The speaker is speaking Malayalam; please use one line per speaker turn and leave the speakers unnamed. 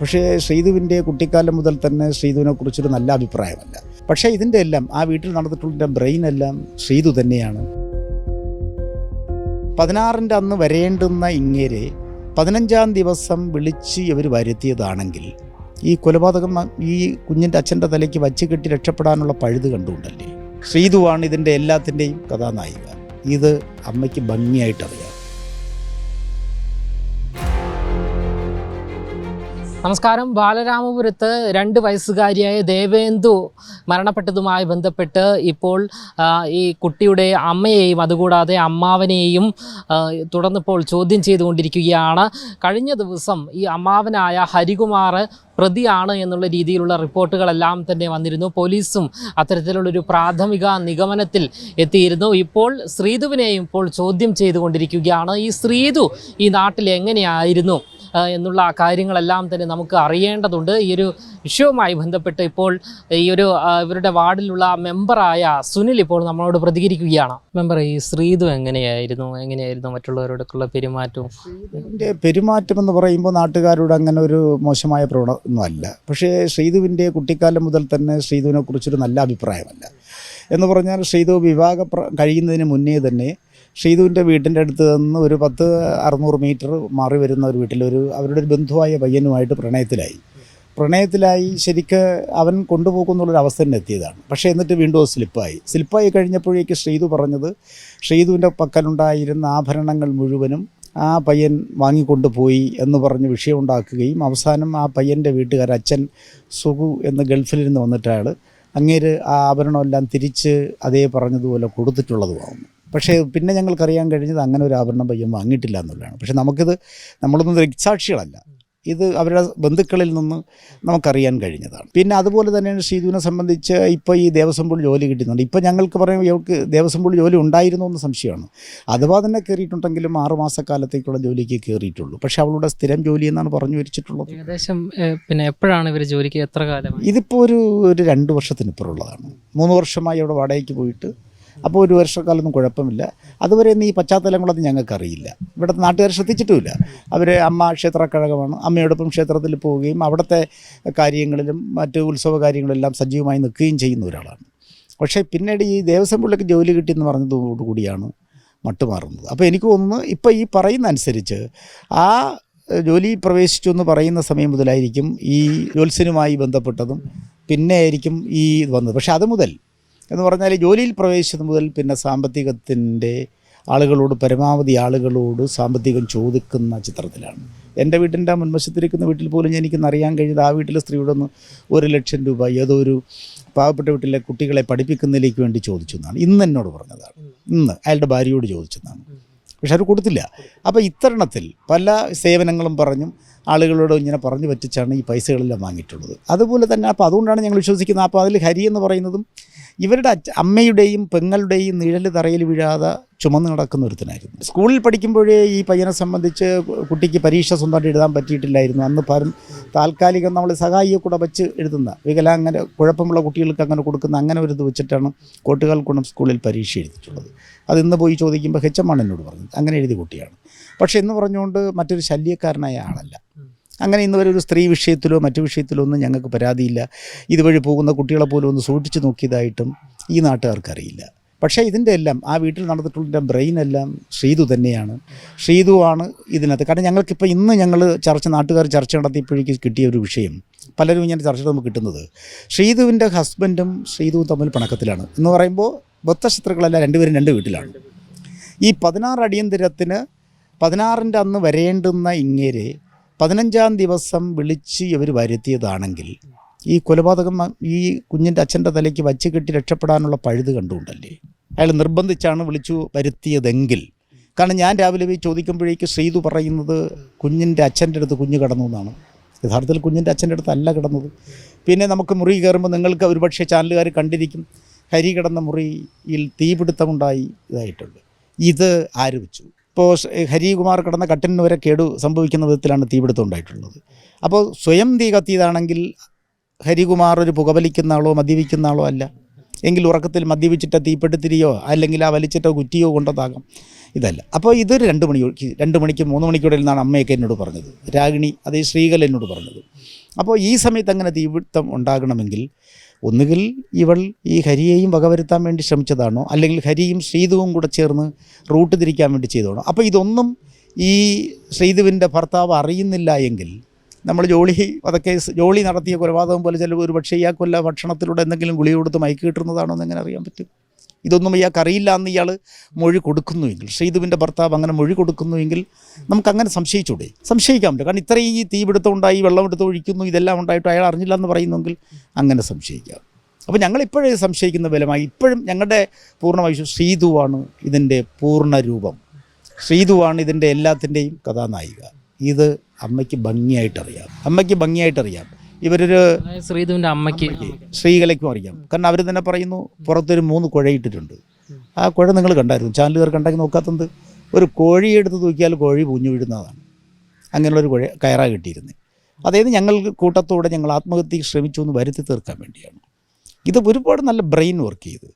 പക്ഷേ ശ്രീധുവിന്റെ കുട്ടിക്കാലം മുതൽ തന്നെ ശ്രീധുവിനെ കുറിച്ചൊരു നല്ല അഭിപ്രായമല്ല. പക്ഷേ ഇതിന്റെ എല്ലാം ആ വീട്ടിൽ നടന്നിട്ടുള്ള ബ്രെയിൻ എല്ലാം ശ്രീധു തന്നെയാണ്. പതിനാറിന്റെ അന്ന് വരേണ്ടുന്ന ഇങ്ങേരെ പതിനഞ്ചാം ദിവസം വിളിച്ച് ഇവർ വരുത്തിയതാണെങ്കിൽ ഈ കൊലപാതകം ഈ കുഞ്ഞിന്റെ അച്ഛന്റെ തലയ്ക്ക് വച്ച് കെട്ടി രക്ഷപ്പെടാനുള്ള പഴുത് കണ്ടുകൊണ്ടല്ലേ? ശ്രീധുവാണ് ഇതിന്റെ എല്ലാത്തിന്റെയും കഥാനായിക. ഇത് അമ്മയ്ക്ക് ഭംഗിയായിട്ടറിയാം.
നമസ്കാരം. ബാലരാമപുരത്ത് രണ്ട് വയസ്സുകാരിയായ ദേവേന്ദു മരണപ്പെട്ടതുമായി ബന്ധപ്പെട്ട് ഇപ്പോൾ ഈ കുട്ടിയുടെ അമ്മയെയും അതുകൂടാതെ അമ്മാവനെയും തുടർന്നിപ്പോൾ ചോദ്യം ചെയ്തുകൊണ്ടിരിക്കുകയാണ്. കഴിഞ്ഞ ദിവസം ഈ അമ്മാവനായ ഹരികുമാർ പ്രതിയാണ് എന്നുള്ള രീതിയിലുള്ള റിപ്പോർട്ടുകളെല്ലാം തന്നെ വന്നിരുന്നു. പോലീസും അത്തരത്തിലുള്ളൊരു പ്രാഥമിക നിഗമനത്തിൽ എത്തിയിരുന്നു. ഇപ്പോൾ ശ്രീധുവിനെയും ഇപ്പോൾ ചോദ്യം ചെയ്തുകൊണ്ടിരിക്കുകയാണ്. ഈ ശ്രീധു ഈ നാട്ടിൽ എങ്ങനെയായിരുന്നു? എന്നുള്ള കാര്യങ്ങളെല്ലാം തന്നെ നമുക്ക് അറിയേണ്ടതുണ്ട്. ഈ ഒരു വിഷയവുമായി ബന്ധപ്പെട്ട് ഇപ്പോൾ ഈ ഒരു ഇവരുടെ വാർഡിലുള്ള മെമ്പറായ സുനിൽ ഇപ്പോൾ നമ്മളോട് പ്രതികരിക്കുകയാണ്. മെമ്പർ ഈ ശ്രീധു എങ്ങനെയായിരുന്നു? എങ്ങനെയായിരുന്നു മറ്റുള്ളവരോടൊക്കെയുള്ള പെരുമാറ്റവും
ശ്രീധുവിന്റെ പെരുമാറ്റം എന്ന് പറയുമ്പോൾ നാട്ടുകാരോട് അങ്ങനെ ഒരു മോശമായ പ്രവണമൊന്നുമല്ല പക്ഷേ ശ്രീതുവിന്റെ കുട്ടിക്കാലം മുതൽ തന്നെ ശ്രീതുവിനെ കുറിച്ചൊരു നല്ല അഭിപ്രായമല്ല. എന്ന് പറഞ്ഞാൽ ശ്രീതു വിവാഹ കഴിയുന്നതിന് മുന്നേ തന്നെ ശ്രീധുവിന്റെ വീട്ടിന്റെ അടുത്ത് നിന്ന് ഒരു പത്ത് അറുന്നൂറ് മീറ്റർ മാറി വരുന്ന ഒരു വീട്ടിൽ ഒരു അവരുടെ ഒരു ബന്ധുവായ പയ്യനുമായിട്ട് പ്രണയത്തിലായി. പ്രണയത്തിലായി ശരിക്ക് അവൻ കൊണ്ടുപോകുന്നുള്ളൊരു തന്നെ എത്തിയതാണ്. പക്ഷേ എന്നിട്ട് വീണ്ടും സ്ലിപ്പായി. സ്ലിപ്പായി കഴിഞ്ഞപ്പോഴേക്ക് ശ്രീതു പറഞ്ഞത് ശ്രീധുവിന്റെ പക്കലുണ്ടായിരുന്ന ആഭരണങ്ങൾ മുഴുവനും ആ പയ്യൻ വാങ്ങിക്കൊണ്ടുപോയി എന്ന് പറഞ്ഞ് വിഷയമുണ്ടാക്കുകയും അവസാനം ആ പയ്യന്റെ വീട്ടുകാർ അച്ഛൻ സുഖു എന്ന് ഗൾഫിൽ നിന്ന് വന്നിട്ടാണ് അങ്ങേര് ആ ആഭരണമെല്ലാം തിരിച്ച് അതേ പറഞ്ഞതുപോലെ കൊടുത്തിട്ടുള്ളതുമാകുന്നു പക്ഷേ പിന്നെ ഞങ്ങൾക്കറിയാൻ കഴിഞ്ഞത് അങ്ങനെ ഒരു ആഭരണം പയ്യൻ വാങ്ങിയിട്ടില്ല എന്നുള്ളതാണ്. പക്ഷേ നമുക്കിത് നമ്മളൊന്നും ദൃക്സാക്ഷികളല്ല ഇത് അവരുടെ ബന്ധുക്കളിൽ നിന്ന് നമുക്കറിയാൻ കഴിഞ്ഞതാണ്. പിന്നെ അതുപോലെ തന്നെയാണ് ശ്രീധുവിനെ സംബന്ധിച്ച് ഇപ്പോൾ ഈ ദേവസ്വം ബോർഡ് ജോലി കിട്ടുന്നുണ്ട്. ഇപ്പോൾ ഞങ്ങൾക്ക് പറയുമ്പോൾ ഇവർക്ക് ദേവസ്വം ബോർഡ് ജോലി ഉണ്ടായിരുന്നു എന്ന് സംശയമാണ്. അഥവാ തന്നെ കയറിയിട്ടുണ്ടെങ്കിലും ആറുമാസക്കാലത്തേക്കുള്ള ജോലിക്ക് കയറിയിട്ടുള്ളൂ. പക്ഷേ അവളുടെ സ്ഥിരം ജോലി എന്നാണ് പറഞ്ഞു വരിച്ചിട്ടുള്ളത്
ഏകദേശം പിന്നെ എപ്പോഴാണ് ഇവർ ജോലിക്ക് എത്ര കാലം
ഇതിപ്പോൾ ഒരു ഒരു രണ്ട് വർഷത്തിനിപ്പുറമുള്ളതാണ് മൂന്ന് വർഷമായി അവിടെ വാടകയ്ക്ക് പോയിട്ട് അപ്പോൾ ഒരു വർഷക്കാലൊന്നും കുഴപ്പമില്ല. അതുവരെ ഈ പശ്ചാത്തലങ്ങളൊന്നും ഞങ്ങൾക്കറിയില്ല. ഇവിടുത്തെ നാട്ടുകാർ ശ്രദ്ധിച്ചിട്ടുമില്ല. അവർ അമ്മ ക്ഷേത്രക്കഴകമാണ്. അമ്മയോടൊപ്പം ക്ഷേത്രത്തിൽ പോവുകയും അവിടുത്തെ കാര്യങ്ങളിലും മറ്റ് ഉത്സവ കാര്യങ്ങളെല്ലാം സജീവമായി നിൽക്കുകയും ചെയ്യുന്ന ഒരാളാണ്. പക്ഷേ പിന്നീട് ഈ ദേവസ്വം പുള്ളിക്ക് ജോലി കിട്ടിയെന്ന് പറഞ്ഞതോടുകൂടിയാണ് മട്ടുമാറുന്നത്. അപ്പോൾ എനിക്ക് ഒന്ന് ഇപ്പോൾ ഈ പറയുന്ന അനുസരിച്ച് ആ ജോലി പ്രവേശിച്ചു എന്ന് പറയുന്ന സമയം മുതലായിരിക്കും ഈ ജോത്സ്യനുമായി ബന്ധപ്പെട്ടതും പിന്നെ ആയിരിക്കും ഈ വന്നത്. പക്ഷേ അത് മുതൽ എന്ന് പറഞ്ഞാൽ ജോലിയിൽ പ്രവേശിച്ചത് മുതൽ പിന്നെ സാമ്പത്തികത്തിന്റെ ആളുകളോട് പരമാവധി ആളുകളോട് സാമ്പത്തികം ചോദിക്കുന്ന ചിത്രത്തിലാണ്. എന്റെ വീട്ടിന്റെ മുൻവശത്തിരിക്കുന്ന വീട്ടിൽ പോലും എനിക്കൊന്ന് അറിയാൻ കഴിയുന്നത് ആ വീട്ടിലെ സ്ത്രീയോടൊന്ന് ഒരു ലക്ഷം രൂപ ഏതോ ഒരു പാവപ്പെട്ട വീട്ടിലെ കുട്ടികളെ പഠിപ്പിക്കുന്നതിലേക്ക് വേണ്ടി ചോദിച്ചു ഇന്ന് എന്നോട് പറഞ്ഞതാണ്. ഇന്ന് അയാളുടെ ഭാര്യയോട് ചോദിച്ചെന്നാണ്. പക്ഷെ അവർ കൊടുത്തില്ല. അപ്പോൾ ഇത്തരണത്തിൽ പല സേവനങ്ങളും പറഞ്ഞും ആളുകളോട് ഇങ്ങനെ പറഞ്ഞു പറ്റിച്ചാണ് ഈ പൈസകളെല്ലാം വാങ്ങിയിട്ടുള്ളത്. അതുപോലെ തന്നെ അപ്പോൾ അതുകൊണ്ടാണ് ഞങ്ങൾ വിശ്വസിക്കുന്നത്. അപ്പോൾ അതിൽ ഹരി എന്ന് പറയുന്നതും ഇവരുടെ അമ്മയുടെയും പെങ്ങളുടെയും നിഴൽ തറയിൽ വീഴാതെ ചുമന്ന് നടക്കുന്ന ഒരുത്തനായിരുന്നു. സ്കൂളിൽ പഠിക്കുമ്പോഴേ ഈ പയ്യനെ സംബന്ധിച്ച് കുട്ടിക്ക് പരീക്ഷ സ്വന്തമായിട്ട് എഴുതാൻ പറ്റിയിട്ടില്ലായിരുന്നു. അന്ന് പരം താൽക്കാലികം നമ്മൾ സഹായിയെ കൂടെ വെച്ച് എഴുതുന്ന വികലാംഗന കുഴപ്പമുള്ള കുട്ടികൾക്ക് അങ്ങനെ കൊടുക്കുന്ന അങ്ങനെ ഒരു ഇത് വെച്ചിട്ടാണ് കോട്ടുകാൽക്കുണം സ്കൂളിൽ പരീക്ഷ എഴുതിയിട്ടുള്ളത്. അത് ഇന്ന് പോയി ചോദിക്കുമ്പോൾ ഹെച്ചമാണ് എന്നോട് പറഞ്ഞത് അങ്ങനെ എഴുതിയ കുട്ടിയാണ്. പക്ഷേ എന്ന് പറഞ്ഞുകൊണ്ട് മറ്റൊരു ശല്യക്കാരനായ ആളല്ല. അങ്ങനെ ഇന്ന് വരെ ഒരു സ്ത്രീ വിഷയത്തിലോ മറ്റു വിഷയത്തിലോ ഒന്നും ഞങ്ങൾക്ക് പരാതിയില്ല. ഇതുവഴി പോകുന്ന കുട്ടികളെ പോലും ഒന്ന് സൂക്ഷിച്ച് നോക്കിയതായിട്ടും ഈ നാട്ടുകാർക്കറിയില്ല പക്ഷേ ഇതിന്റെ എല്ലാം ആ വീട്ടിൽ നടന്നിട്ടുള്ള ബ്രെയിൻ എല്ലാം ശ്രീതു തന്നെയാണ്. ശ്രീതുവാണ് ഇതിനകത്ത്. കാരണം ഞങ്ങൾക്കിപ്പോൾ ഇന്ന് ഞങ്ങൾ ചർച്ച നാട്ടുകാർ ചർച്ച നടത്തിയപ്പോഴേക്ക് കിട്ടിയ ഒരു വിഷയം. പലരും ഇങ്ങനെ ചർച്ച നമുക്ക് കിട്ടുന്നത്. ശ്രീതുവിന്റെ ഹസ്ബൻഡും ശ്രീതുവും തമ്മിൽ പണക്കത്തിലാണ്. എന്ന് പറയുമ്പോൾ ബദ്ധശത്രുക്കളല്ല രണ്ടുപേരും രണ്ട് വീട്ടിലാണ്. ഈ പതിനാറ് അടിയന്തരത്തിന് പതിനാറിന്റെ അന്ന് വരേണ്ടുന്ന ഇങ്ങേരെ പതിനഞ്ചാം ദിവസം വിളിച്ച് ഇവർ വരുത്തിയതാണെങ്കിൽ ഈ കൊലപാതകം ഈ കുഞ്ഞിന്റെ അച്ഛന്റെ തലയ്ക്ക് വച്ച് കെട്ടി രക്ഷപ്പെടാനുള്ള പഴുത് കണ്ടുകൊണ്ടല്ലേ? അയാൾ നിർബന്ധിച്ചാണ് വിളിച്ചു വരുത്തിയതെങ്കിൽ. കാരണം ഞാൻ രാവിലെ പോയി ചോദിക്കുമ്പോഴേക്ക് ശ്രീതു പറയുന്നത് കുഞ്ഞിന്റെ അച്ഛന്റെ അടുത്ത് കുഞ്ഞ് കിടന്നു എന്നാണ്. യഥാർത്ഥത്തിൽ കുഞ്ഞിന്റെ അച്ഛന്റെ അടുത്ത് അല്ല കിടന്നത്. പിന്നെ നമുക്ക് മുറി കയറുമ്പോൾ നിങ്ങൾക്ക് ഒരുപക്ഷെ ചാനലുകാർ കണ്ടിരിക്കും ഹരി കിടന്ന മുറിയിൽ തീപിടുത്തമുണ്ടായി ഇതായിട്ടുണ്ട്. ഇത് ആര് വെച്ചു? ഇപ്പോൾ ഹരികുമാർ കിടന്ന കട്ടിന് വരെ കേടു സംഭവിക്കുന്ന വിധത്തിലാണ് തീപിടുത്തം ഉണ്ടായിട്ടുള്ളത്. അപ്പോൾ സ്വയം തീ കത്തിയതാണെങ്കിൽ ഹരികുമാർ ഒരു പുകവലിക്കുന്ന ആളോ മദ്യപിക്കുന്ന ആളോ അല്ല. എങ്കിൽ ഉറക്കത്തിൽ മദ്യപിച്ചിട്ട് തീപ്പെട്ടിത്തിരിയോ അല്ലെങ്കിൽ ആ വലിച്ചിട്ടോ കുറ്റിയോ കൊണ്ടതാകാം ഇതല്ല. അപ്പോൾ ഇതൊരു രണ്ട് മണിക്ക് രണ്ട് മണിക്ക് മൂന്ന് മണിക്കൂടെ നിന്നാണ് അമ്മയൊക്കെ എന്നോട് പറഞ്ഞത്. രാഗിണി അതേ ശ്രീകല എന്നോട് പറഞ്ഞത്. അപ്പോൾ ഈ സമയത്ത് അങ്ങനെ തീപിടുത്തം ഉണ്ടാകണമെങ്കിൽ ഒന്നുകിൽ ഇവൾ ഈ ഹരിയെയും വകവരുത്താൻ വേണ്ടി ശ്രമിച്ചതാണോ? അല്ലെങ്കിൽ ഹരിയും ശ്രീതുവും കൂടെ ചേർന്ന് റൂട്ട് തിരിക്കാൻ വേണ്ടി ചെയ്തതാണോ? അപ്പോൾ ഇതൊന്നും ഈ ശ്രീതുവിന്റെ ഭർത്താവ് അറിയുന്നില്ല എങ്കിൽ നമ്മൾ ജോളി വധക്കേസ് ജോളി നടത്തിയ കൊലപാതകം പോലെ ചില ഒരു പക്ഷേ ഇയാൾ കൊല്ല ഭക്ഷണത്തിലൂടെ എന്തെങ്കിലും ഗുളി കൊടുത്ത് മയക്ക് കിട്ടുന്നതാണോ എന്ന് എങ്ങനെ അറിയാൻ പറ്റും? ഇതൊന്നും ഇയാൾക്ക് അറിയില്ല എന്ന് ഇയാൾ മൊഴി കൊടുക്കുന്നുവെങ്കിൽ ശ്രീധുവിന്റെ ഭർത്താവ് അങ്ങനെ മൊഴി കൊടുക്കുന്നുവെങ്കിൽ നമുക്കങ്ങനെ സംശയിച്ചൂടെ? സംശയിക്കാൻ പറ്റും കാരണം ഇത്രയും ഈ തീപിടുത്തം ഉണ്ടായി വെള്ളം എടുത്ത് ഒഴിക്കുന്നു ഇതെല്ലാം ഉണ്ടായിട്ട് അയാൾ അറിഞ്ഞില്ല എന്ന് പറയുന്നെങ്കിൽ അങ്ങനെ സംശയിക്കാം. അപ്പോൾ ഞങ്ങൾ ഇപ്പോഴേ സംശയിക്കുന്ന ബലമായി ഇപ്പോഴും ഞങ്ങളുടെ പൂർണ ശ്രീധുവാണ് ഇതിന്റെ പൂർണ രൂപം. ശ്രീധുവാണ് ഇതിന്റെ എല്ലാത്തിന്റെയും കഥാനായിക. ഇത് അമ്മയ്ക്ക് ഭംഗിയായിട്ടറിയാം. അമ്മയ്ക്ക് ഭംഗിയായിട്ടറിയാം. ഇവരൊരു
ശ്രീധുവിന്റെ അമ്മയ്ക്ക്
സ്ത്രീകളേക്കും അറിയാം. കാരണം അവർ തന്നെ പറയുന്നു പുറത്തൊരു മൂന്ന് കുഴയിട്ടിട്ടുണ്ട് ആ കുഴ നിങ്ങൾ കണ്ടായിരുന്നു. ചാനലുകാർ കണ്ടാക്കി നോക്കാത്തത് ഒരു കോഴി എടുത്ത് തൂക്കിയാൽ കോഴി പൂഞ്ഞു വീഴുന്നതാണ്. അങ്ങനെയുള്ളൊരു കുഴ കയറാ കിട്ടിയിരുന്നത് അതായത് ഞങ്ങൾ കൂട്ടത്തോടെ ഞങ്ങൾ ആത്മഹത്യക്ക് ശ്രമിച്ചു എന്ന് വരുത്തി തീർക്കാൻ വേണ്ടിയാണ്. ഇത് ഒരുപാട് നല്ല ബ്രെയിൻ വർക്ക് ചെയ്ത്